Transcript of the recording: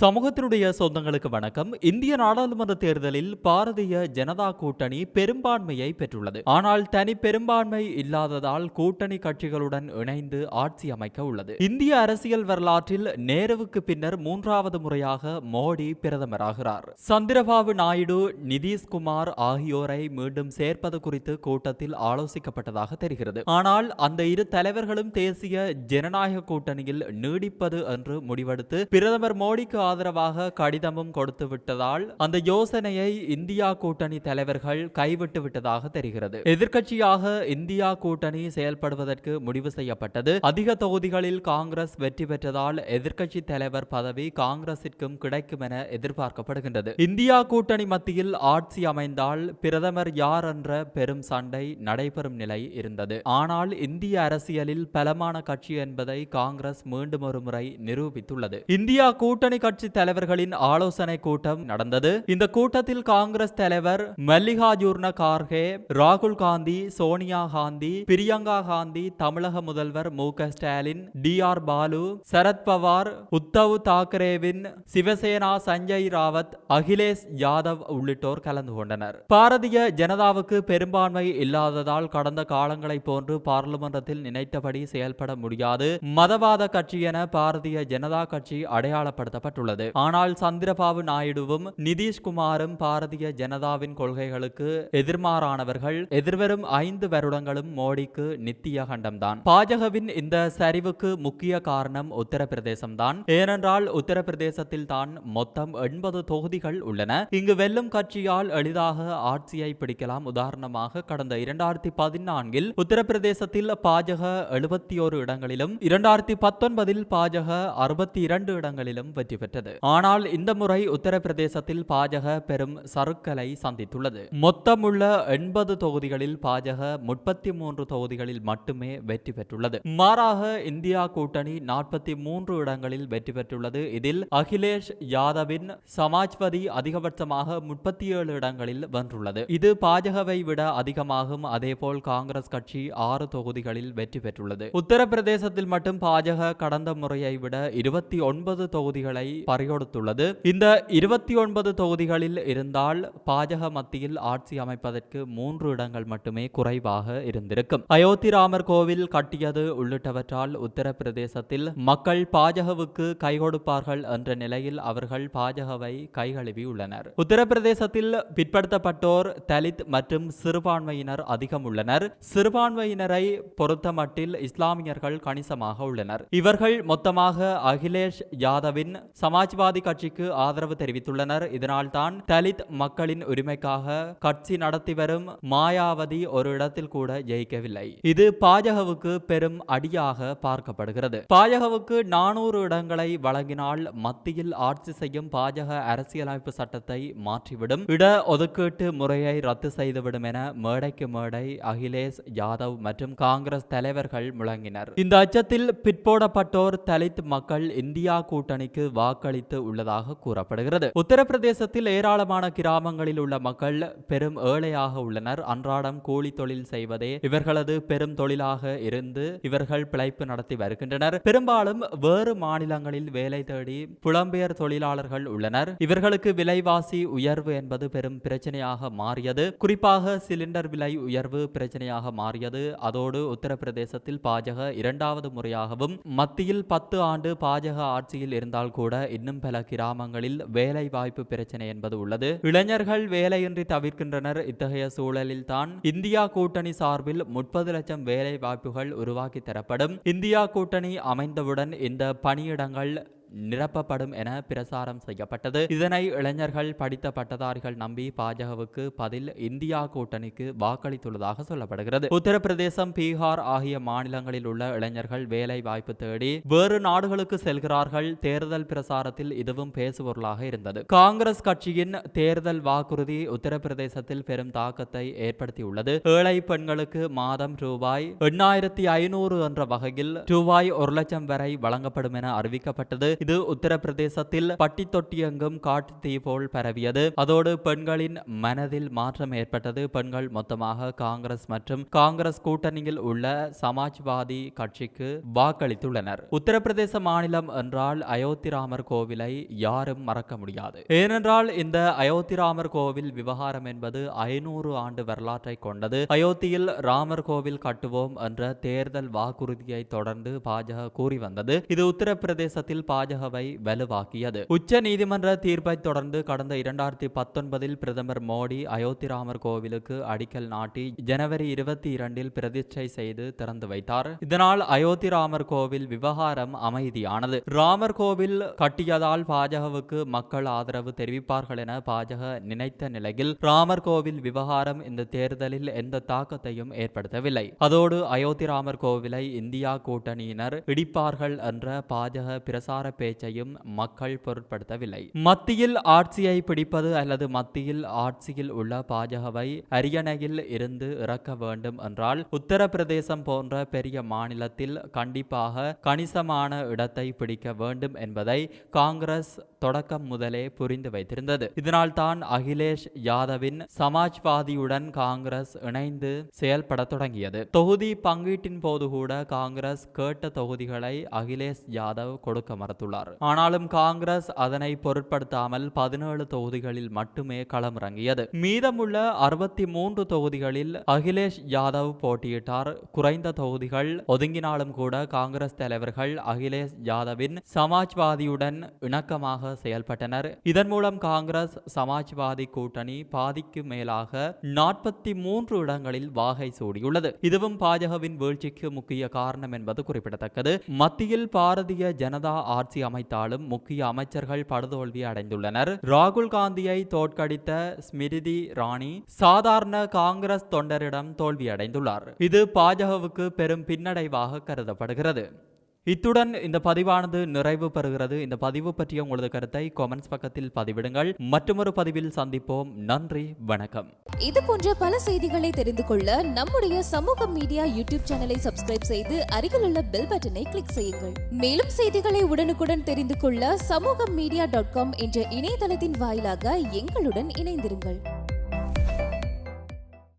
சமூகத்தினுடைய சொந்தங்களுக்கு வணக்கம். இந்திய நாடாளுமன்ற தேர்தலில் பாரதிய ஜனதா கூட்டணி பெரும்பான்மையை பெற்றுள்ளது. ஆனால் தனி பெரும்பான்மை இல்லாததால் கூட்டணி கட்சிகளுடன் இணைந்து ஆட்சி அமைக்க உள்ளது. இந்திய அரசியல் வரலாற்றில் நேருவுக்கு பின்னர் மூன்றாவது முறையாக மோடி பிரதமராகிறார். சந்திரபாபு நாயுடு நிதிஷ்குமார் ஆகியோரை மீண்டும் சேர்ப்பது குறித்து கூட்டத்தில் ஆலோசிக்கப்பட்டதாக தெரிகிறது. ஆனால் அந்த இரு தலைவர்களும் தேசிய ஜனநாயக கூட்டணியில் நீடிப்பது என்று முடிவெடுத்து பிரதமர் மோடிக்கு ஆதரவாக கடிதமும் கொடுத்து விட்டதால் அந்த யோசனையை இந்தியா கூட்டணி தலைவர்கள் கைவிட்டு விட்டதாக தெரிகிறது. எதிர்கட்சியாக இந்தியா கூட்டணி செயல்படுவதற்கு முடிவு செய்யப்பட்டது. அதிக தொகுதிகளில் காங்கிரஸ் வெற்றி பெற்றதால் எதிர்கட்சி தலைவர் பதவி காங்கிரசிற்கும் கிடைக்கும் என எதிர்பார்க்கப்படுகின்றது. இந்தியா கூட்டணி மத்தியில் ஆட்சி அமைந்தால் பிரதமர் யார் என்ற பெரும் சண்டை நடைபெறும் நிலை இருந்தது. ஆனால் இந்திய அரசியலில் பலமான கட்சி என்பதை காங்கிரஸ் மீண்டும் ஒரு முறை நிரூபித்துள்ளது. இந்தியா கூட்டணி கட்சி தலைவர்களின் ஆலோசனை கூட்டம் நடந்தது. இந்த கூட்டத்தில் காங்கிரஸ் தலைவர் மல்லிகார்ஜுன கார்கே ராகுல் காந்தி சோனியா காந்தி பிரியங்கா காந்தி தமிழக முதல்வர் மு க ஸ்டாலின் டி ஆர் பாலு சரத்பவார் உத்தவ் தாக்கரேவின் சிவசேனா சஞ்சய் ராவத் அகிலேஷ் யாதவ் உள்ளிட்டோர் கலந்து கொண்டனர். பாரதிய ஜனதாவுக்கு பெரும்பான்மை இல்லாததால் கடந்த காலங்களைப் போன்று பாராளுமன்றத்தில் நினைத்தபடி செயல்பட முடியாது. மதவாத கட்சி என பாரதிய ஜனதா கட்சி அடையாளப்படுத்தப்பட்டுள்ளது. ஆனால் சந்திரபாபு நாயுடுவும் நிதிஷ்குமாரும் பாரதிய ஜனதாவின் கொள்கைகளுக்கு எதிர்மாறானவர்கள் எதிர்வரும் ஐந்து வருடங்களும் மோடிக்கு நித்திய கண்டம்தான். பாஜகவின் இந்த சரிவுக்கு முக்கிய காரணம் உத்தரப்பிரதேசம்தான். ஏனென்றால் உத்தரப்பிரதேசத்தில் தான் மொத்தம் எண்பது தொகுதிகள் உள்ளன. இங்கு வெல்லும் கட்சியால் எளிதாக ஆட்சியை பிடிக்கலாம். உதாரணமாக கடந்த இரண்டாயிரத்தி பதினான்கில் உத்தரப்பிரதேசத்தில் பாஜக எழுபத்தி ஒரு இடங்களிலும் இரண்டாயிரத்தி பத்தொன்பதில் பாஜக அறுபத்தி இரண்டு இடங்களிலும் வெற்றி பெற்றது. ஆனால் இந்த முறை உத்தரப்பிரதேசத்தில் பாஜக பெரும் சறுக்கலை சந்தித்துள்ளது. மொத்தமுள்ள எண்பது தொகுதிகளில் பாஜக முப்பத்தி மூன்று தொகுதிகளில் மட்டுமே வெற்றி பெற்றுள்ளது. மாறாக இந்தியா கூட்டணி நாற்பத்தி மூன்று இடங்களில் வெற்றி பெற்றுள்ளது. இதில் அகிலேஷ் யாதவின் சமாஜ்வாதி அதிகபட்சமாக முப்பத்தி ஏழு இடங்களில் வென்றுள்ளது. இது பாஜகவை விட அதிகமாகும். அதேபோல் காங்கிரஸ் கட்சி ஆறு தொகுதிகளில் வெற்றி பெற்றுள்ளது. உத்தரப்பிரதேசத்தில் மட்டும் பாஜக கடந்த முறையை விட இருபத்தி ஒன்பது தொகுதிகளை பறிகொடுத்துள்ளது இந்த இருபத்தி ஒன்பது தொகுதிகளில் இருந்தால் பாஜக மத்தியில் ஆட்சி அமைப்பதற்கு மூன்று இடங்கள் மட்டுமே குறைவாக இருந்திருக்கும். அயோத்தி ராமர் கோவில் கட்டியது உள்ளிட்டவற்றால் உத்தரப்பிரதேசத்தில் மக்கள் பாஜகவுக்கு கை கொடுப்பார்கள் என்ற நிலையில் அவர்கள் பாஜகவை கைகழுவியுள்ளனர் உத்தரப்பிரதேசத்தில் பிற்படுத்தப்பட்டோர் தலித் மற்றும் சிறுபான்மையினர் அதிகம் உள்ளனர். சிறுபான்மையினரை பொறுத்தமட்டில் இஸ்லாமியர்கள் கணிசமாக உள்ளனர். இவர்கள் மொத்தமாக அகிலேஷ் யாதவின் சமாஜ்வாதி கட்சிக்கு ஆதரவு தெரிவித்துள்ளனர். இதனால்தான் தலித் மக்களின் உரிமைக்காக கட்சி நடத்தி வரும் மாயாவதி ஒரு இடத்தில் கூட ஜெயிக்கவில்லை. இது பாஜகவுக்கு பெரும் அடியாக பார்க்கப்படுகிறது. பாஜகவுக்கு நானூறு இடங்களை வழங்கினால் மத்தியில் ஆட்சி செய்யும் பாஜக அரசியலமைப்பு சட்டத்தை மாற்றிவிடும். இட ஒதுக்கீட்டு முறையை ரத்து செய்துவிடும் என மேடைக்கு மேடை அகிலேஷ் யாதவ் மற்றும் காங்கிரஸ் தலைவர்கள் முழங்கினர். இந்த அச்சத்தில் பிற்போடப்பட்டோர் தலித் மக்கள் இந்தியா கூட்டணிக்கு வாக்கு வாக்களித்து உள்ளதாக கூறப்படுகிறது. உத்தரப்பிரதேசத்தில் ஏராளமான கிராமங்களில் உள்ள மக்கள் பெரும் ஏழையாக உள்ளனர். அன்றாடம் கூலி தொழில் செய்வதே இவர்களது பெரும் தொழிலாக இருந்து இவர்கள் பிழைப்பு நடத்தி வருகின்றனர். பெரும்பாலும் வேறு மாநிலங்களில் வேலை தேடி புலம்பெயர் தொழிலாளர்கள் உள்ளனர். இவர்களுக்கு விலைவாசி உயர்வு என்பது பெரும் பிரச்சனையாக மாறியது. குறிப்பாக சிலிண்டர் விலை உயர்வு பிரச்சனையாக மாறியது. அதோடு உத்தரப்பிரதேசத்தில் பாஜக இரண்டாவது முறையாகவும் மத்தியில் பத்து ஆண்டு பாஜக ஆட்சியில் இருந்தால் கூட இன்னும் பல கிராமங்களில் வேலை வாய்ப்பு பிரச்சனை என்பது உள்ளது. இளைஞர்கள் வேலையின்றி தவிர்க்கின்றனர். இத்தகைய சூழலில் தான் இந்தியா கூட்டணி சார்பில் முப்பது லட்சம் வேலை வாய்ப்புகள் உருவாக்கி தரப்படும். இந்தியா கூட்டணி அமைந்தவுடன் இந்த பணியிடங்கள் நிரப்பப்படும் என பிரசாரம் செய்யப்பட்டது. இதனை இளைஞர்கள் படித்த பட்டதாரிகள் நம்பி பாஜகவுக்கு பதில் இந்தியா கூட்டணிக்கு வாக்களித்துள்ளதாக சொல்லப்படுகிறது. உத்தரப்பிரதேசம் பீகார் ஆகிய மாநிலங்களில் உள்ள இளைஞர்கள் வேலை வாய்ப்பு தேடி வேறு நாடுகளுக்கு செல்கிறார்கள். தேர்தல் பிரசாரத்தில் இதுவும் பேசுபொருளாக இருந்தது. காங்கிரஸ் கட்சியின் தேர்தல் வாக்குறுதி உத்தரப்பிரதேசத்தில் பெரும் தாக்கத்தை ஏற்படுத்தியுள்ளது. ஏழை பெண்களுக்கு மாதம் ரூபாய் எண்ணாயிரத்தி ஐநூறு என்ற வகையில் ரூபாய் ஒரு லட்சம் வரை வழங்கப்படும் என அறிவிக்கப்பட்டது. இது உத்தரப்பிரதேசத்தில் பட்டி தொட்டி எங்கும் காட்டு தீ போல் பரவியது. அதோடு பெண்களின் மனதில் மாற்றம் ஏற்பட்டது. பெண்கள் மொத்தமாக காங்கிரஸ் மற்றும் காங்கிரஸ் கூட்டணியில் உள்ள சமாஜ்வாதி கட்சிக்கு வாக்களித்துள்ளனர். உத்தரப்பிரதேச மாநிலம் என்றால் அயோத்தி ராமர் கோவிலை யாரும் மறக்க முடியாது. ஏனென்றால் இந்த அயோத்தி ராமர் கோவில் விவகாரம் என்பது ஐநூறு ஆண்டு வரலாற்றை கொண்டது. அயோத்தியில் ராமர் கோவில் கட்டுவோம் என்ற தேர்தல் வாக்குறுதியை தொடர்ந்து பாஜக கூறி வந்தது. இது உத்தரப்பிரதேசத்தில் பாஜக பாஜகவை வலுவாக்கியது. உச்ச நீதிமன்ற தீர்ப்பை தொடர்ந்து கடந்த இரண்டாயிரத்தி பத்தொன்பதில் பிரதமர் மோடி அயோத்தி ராமர் கோவிலுக்கு அடிக்கல் நாட்டி ஜனவரி இருபத்தி இரண்டில் பிரதிஷ்டை செய்து திறந்து வைத்தார். இதனால் அயோத்தி ராமர் கோவில் விவகாரம் அமைதியானது. ராமர் கோவில் கட்டியதால் பாஜகவுக்கு மக்கள் ஆதரவு தெரிவிப்பார்கள் என பாஜக நினைத்த நிலையில் ராமர் கோவில் விவகாரம் இந்த தேர்தலில் எந்த தாக்கத்தையும் ஏற்படுத்தவில்லை. அதோடு அயோத்தி ராமர் கோவிலை இந்தியா கூட்டணியினர் இடிப்பார்கள் என்ற பாஜக பிரசார பேச்சையும் மக்கள் பொருட்படுத்தவில்லை. மத்தியில் ஆட்சியை பிடிப்பது அல்லது மத்தியில் ஆட்சியில் உள்ள பாஜகவை அரியணையில் இருந்து இறக்க வேண்டும் என்றால் உத்தரப்பிரதேசம் போன்ற பெரிய மாநிலத்தில் கண்டிப்பாக கணிசமான இடத்தை பிடிக்க வேண்டும் என்பதை காங்கிரஸ் தொடக்கம் முதலே புரிந்து வைத்திருந்தது. இதனால் தான் அகிலேஷ் யாதவின் சமாஜ்வாதியுடன் காங்கிரஸ் இணைந்து செயல்பட தொடங்கியது. தொகுதி பங்கீட்டின் போது கூட காங்கிரஸ் கேட்ட தொகுதிகளை அகிலேஷ் யாதவ் கொடுக்க மறுத்துள்ளார் ஆனாலும் காங்கிரஸ் அதனை பொருட்படுத்தாமல் பதினேழு தொகுதிகளில் மட்டுமே களமிறங்கியது. மீதமுள்ள அறுபத்தி மூன்று தொகுதிகளில் அகிலேஷ் யாதவ் போட்டியிட்டார். குறைந்த தொகுதிகள் ஒதுங்கினாலும் கூட காங்கிரஸ் தலைவர்கள் அகிலேஷ் யாதவின் சமாஜ்வாதியுடன் இணக்கமாக செயல்பட்டனர். இதன் மூலம் காங்கிரஸ் சமாஜ்வாதி கூட்டணி பாதிக்கு மேலாக நாற்பத்தி மூன்று இடங்களில் வாகை சூடியுள்ளது. இதுவும் பாஜகவின் வீழ்ச்சிக்கு முக்கிய காரணம் என்பது குறிப்பிடத்தக்கது. மத்தியில் பாரதிய ஜனதா ஆட்சி அமைத்தாலும் முக்கிய அமைச்சர்கள் படுதோல்வி அடைந்துள்ளனர். ராகுல் காந்தியை தோற்கடித்த ஸ்மிருதி ராணி சாதாரண காங்கிரஸ் தொண்டரிடம் தோல்வியடைந்துள்ளார். இது பாஜகவுக்கு பெரும் பின்னடைவாக கருதப்படுகிறது. இத்துடன் இந்த பதிவானது நிறைவு பெறுகிறது. இந்த பதிவு பற்றிய உங்களது கருத்தை காமெண்ட்ஸ் பக்கத்தில் பதிவிடுங்கள். மற்றொரு பதிவில் சந்திப்போம். நன்றி வணக்கம். இது போன்ற பல செய்திகளை தெரிந்து கொள்ள நம்முடைய சமூக மீடியா யூடியூப் சேனலை சப்ஸ்கிரைப் செய்து அருகிலுள்ள பெல் பட்டனை கிளிக் செய்யுங்கள். மேலும் செய்திகளை உடனுக்குடன் தெரிந்து கொள்ள சமூக மீடியா டாட் காம் என்ற இணையதளத்தின் வாயிலாக எங்களுடன் இணைந்திருங்கள்.